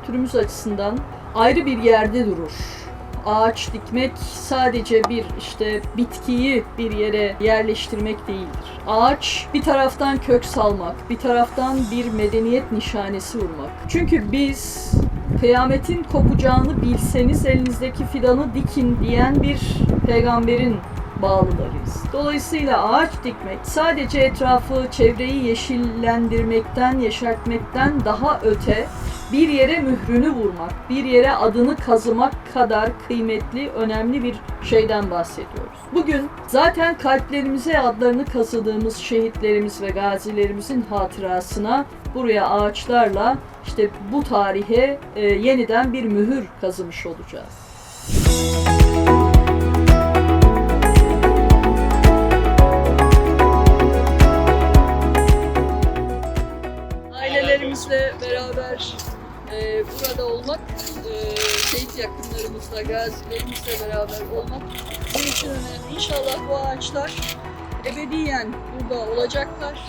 kültürümüz açısından ayrı bir yerde durur. Ağaç dikmek sadece bir işte bitkiyi bir yere yerleştirmek değildir. Ağaç bir taraftan kök salmak, bir taraftan bir medeniyet nişanesi vurmak. Çünkü biz kıyametin kopacağını bilseniz elinizdeki fidanı dikin diyen bir peygamberin bağlılarıyız. Dolayısıyla ağaç dikmek sadece etrafı, çevreyi yeşillendirmekten, yeşertmekten daha öte bir yere mührünü vurmak, bir yere adını kazımak kadar kıymetli, önemli bir şeyden bahsediyoruz. Bugün zaten kalplerimize adlarını kazıdığımız şehitlerimiz ve gazilerimizin hatırasına buraya ağaçlarla işte bu tarihe e, yeniden bir mühür kazımış olacağız. Ailelerimizle beraber e, burada olmak, e, şehit yakınlarımızla, gazilerimizle beraber olmak bizim için önemli. İnşallah bu ağaçlar ebediyen burada olacaklar.